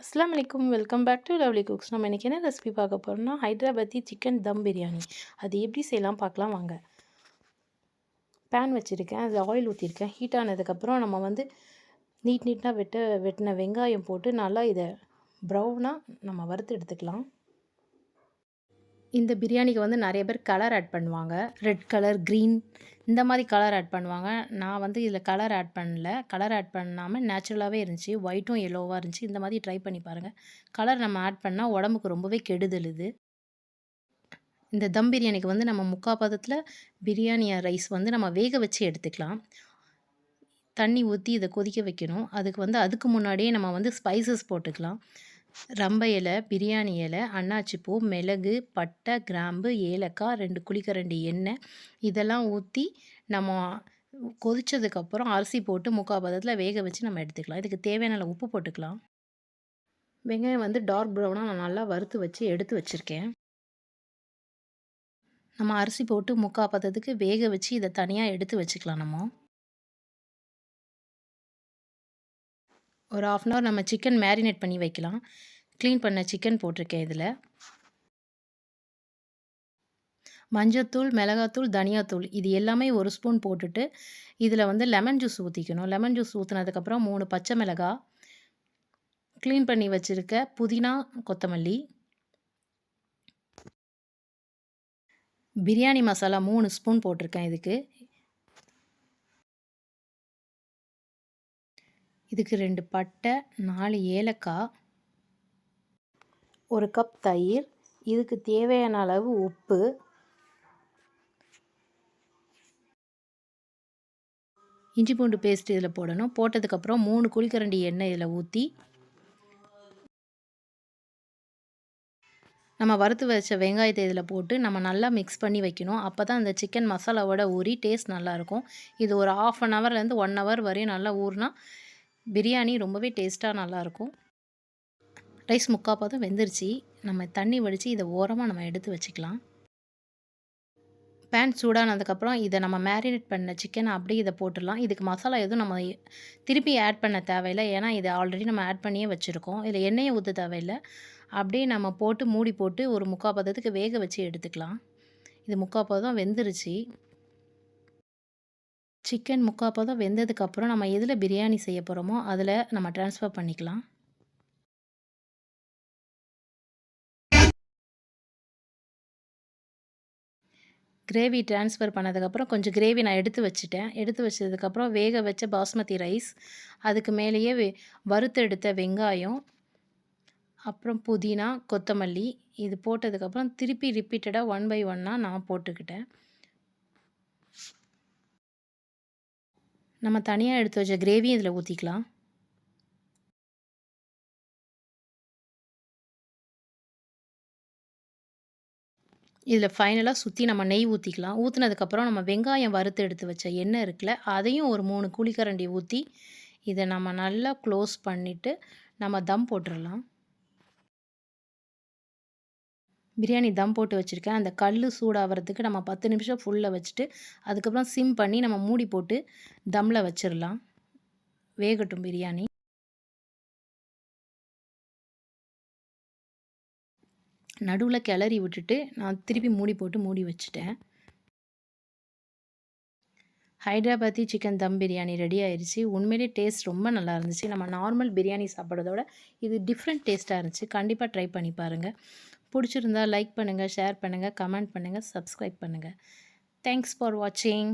அஸ்லாம் வலைக்கும் welcome back to lovely cooks. நம்ம இன்றைக்கி என்ன ரெசிபி பார்க்க போகிறோம்னா ஹைதராபாத்தி சிக்கன் தம் பிரியாணி. அது எப்படி செய்யலாம் பார்க்கலாம் வாங்க. பேன் வச்சுருக்கேன். அதில் ஆயில் ஊற்றிருக்கேன் ஹீட் ஆனதுக்கப்புறம் நம்ம வந்து நீட் நீட்டாக வெட்ட வெட்டின வெங்காயம் போட்டு நல்லா இதை ப்ரௌனாக நம்ம வறுத்து எடுத்துக்கலாம். இந்த பிரியாணிக்கு வந்து நிறைய பேர் கலர் ஆட் பண்ணுவாங்க. ரெட் கலர் க்ரீன் இந்த மாதிரி கலர் ஆட் பண்ணுவாங்க. நான் வந்து இதில் கலர் ஆட் பண்ணல. கலர் ஆட் பண்ணாமல் நேச்சுரலாகவே இருந்துச்சு. ஒயிட்டும் எல்லோவாக இருந்துச்சு. இந்த மாதிரி ட்ரை பண்ணி பாருங்கள் கலர் நம்ம ஆட் பண்ணால் உடம்புக்கு ரொம்பவே கெடுதல் இது இந்த தம் பிரியாணிக்கு வந்து நம்ம முக்கால் பதத்தில் பிரியாணி ரைஸ் வந்து நம்ம வேக வச்சு எடுத்துக்கலாம். தண்ணி ஊற்றி இதை கொதிக்க வைக்கணும். அதுக்கு வந்து அதுக்கு முன்னாடியே நம்ம வந்து ஸ்பைசஸ் போட்டுக்கலாம். ரம்ப இலை பிரியாணி இலை அன்னாச்சிப்பூ மிளகு பட்டை கிராம்பு ஏலக்காய் ரெண்டு குழிக்கரண்டி எண்ணெய் இதெல்லாம் ஊற்றி நம்ம கொதித்ததுக்கப்புறம் அரிசி போட்டு முக்கால் பதத்தில் வேக வச்சு நம்ம எடுத்துக்கலாம். இதுக்கு தேவையான உப்பு போட்டுக்கலாம். வெங்காயம் வந்து டார்க் ப்ரௌனாக நான் நல்லா வறுத்து வச்சு எடுத்து வச்சுருக்கேன். நம்ம அரிசி போட்டு முக்கால் பதத்துக்கு வேக வச்சு இதை தனியாக எடுத்து வச்சுக்கலாம் நம்ம. ஒரு ஆஃப் அன் ஹவர் நம்ம சிக்கன் மேரினேட் பண்ணி வைக்கலாம். க்ளீன் பண்ண சிக்கன் போட்டிருக்கேன் இதில். மஞ்சத்தூள் மிளகாத்தூள் தனியாத்தூள் இது எல்லாமே ஒரு ஸ்பூன் போட்டுட்டு இதில் வந்து லெமன் ஜூஸ் ஊற்றிக்கணும் லெமன் ஜூஸ் ஊற்றினதுக்கப்புறம் மூணு பச்சை மிளகா க்ளீன் பண்ணி வச்சுருக்க புதினா கொத்தமல்லி பிரியாணி மசாலா மூணு ஸ்பூன் போட்டிருக்கேன் இதுக்கு. இதுக்கு ரெண்டு பட்டை நாலு ஏலக்காய் ஒரு கப் தயிர் இதுக்கு தேவையான அளவு உப்பு இஞ்சி பூண்டு பேஸ்ட் இதில் போடணும். போட்டதுக்கப்புறம் மூணு குழிக்கரண்டி எண்ணெய் இதில் ஊற்றி நம்ம வறுத்து வச்ச வெங்காயத்தை இதில் போட்டு நம்ம நல்லா மிக்ஸ் பண்ணி வைக்கணும். அப்போ தான் அந்த சிக்கன் மசாலாவோட ஊறி டேஸ்ட் நல்லாயிருக்கும் இது ஒரு ஆஃப் அன் ஹவர்லேருந்து ஒன் ஹவர் வரையும் நல்லா ஊறினா பிரியாணி ரொம்பவே டேஸ்ட்டாக நல்லாயிருக்கும் ரைஸ் முக்கால் பாதம் வெந்துருச்சு. நம்ம தண்ணி வடித்து இதை ஓரமாக நம்ம எடுத்து வச்சுக்கலாம். பேன் சூடானதுக்கப்புறம் இதை நம்ம மேரினேட் பண்ண சிக்கனை அப்படியே இதை போட்டுடலாம். இதுக்கு மசாலா எதுவும் நம்ம திருப்பி ஆட் பண்ண தேவையில்லை. ஏன்னா இதை ஆல்ரெடி நம்ம ஆட் பண்ணியே வச்சுருக்கோம். இதில் எண்ணெயை ஊற்ற தேவையில்லை. அப்படியே நம்ம போட்டு மூடி போட்டு ஒரு முக்கால் பதத்துக்கு வேக வச்சு எடுத்துக்கலாம். இது முக்கால் பதம் வெந்துருச்சு. சிக்கன் முக்கால் பதம் வெந்ததுக்கப்புறம் நம்ம எதில் பிரியாணி செய்ய போகிறோமோ அதில் நம்ம ட்ரான்ஸ்ஃபர் பண்ணிக்கலாம். கிரேவி ட்ரான்ஸ்ஃபர் பண்ணதுக்கப்புறம் கொஞ்சம் கிரேவி நான் எடுத்து வச்சுட்டேன். எடுத்து வச்சதுக்கப்புறம் வேக வச்ச பாஸ்மதி ரைஸ் அதுக்கு மேலேயே வெ வறுத்தெடுத்த வெங்காயம் அப்புறம் புதினா கொத்தமல்லி இது போட்டதுக்கப்புறம் திருப்பி ரிப்பீட்டடாக ஒன் பை ஒன்னாக நான் போட்டுக்கிட்டேன். நம்ம தனியாக எடுத்து வச்ச கிரேவியும் இதில் ஊற்றிக்கலாம் இதில் ஃபைனலாக சுற்றி நம்ம நெய் ஊற்றிக்கலாம் ஊற்றினதுக்கப்புறம் நம்ம வெங்காயம் வறுத்து எடுத்து வச்ச எண்ணெய் இருக்குல்ல அதையும் ஒரு மூணு குழிக்கரண்டி ஊற்றி இதை நம்ம நல்லா க்ளோஸ் பண்ணிவிட்டு நம்ம தம் போட்டுடலாம் பிரியாணி தம் போட்டு வச்சுருக்கேன். அந்த கல் சூடாகிறதுக்கு நம்ம பத்து நிமிஷம் ஃபுல்லில் வச்சுட்டு அதுக்கப்புறம் சிம் பண்ணி நம்ம மூடி போட்டு தம்மில் வச்சிடலாம் வேகட்டும் பிரியாணி. நடுவில் கிளறி விட்டுட்டு நான் திருப்பி மூடி போட்டு மூடி வச்சுட்டேன். ஹைதராபாத்தி சிக்கன் தம் பிரியாணி ரெடி ஆயிடுச்சு உண்மையிலே டேஸ்ட் ரொம்ப நல்லா இருந்துச்சு. நம்ம நார்மல் பிரியாணி சாப்பிட்றதோட இது டிஃப்ரெண்ட் டேஸ்ட்டாக இருந்துச்சு. கண்டிப்பாக ட்ரை பண்ணி பாருங்கள் பிடிச்சிருந்தா லைக் பண்ணுங்கள் ஷேர் பண்ணுங்கள் கமெண்ட் பண்ணுங்கள் சப்ஸ்கிரைப் பண்ணுங்கள் தேங்க்ஸ் ஃபார் வாட்சிங்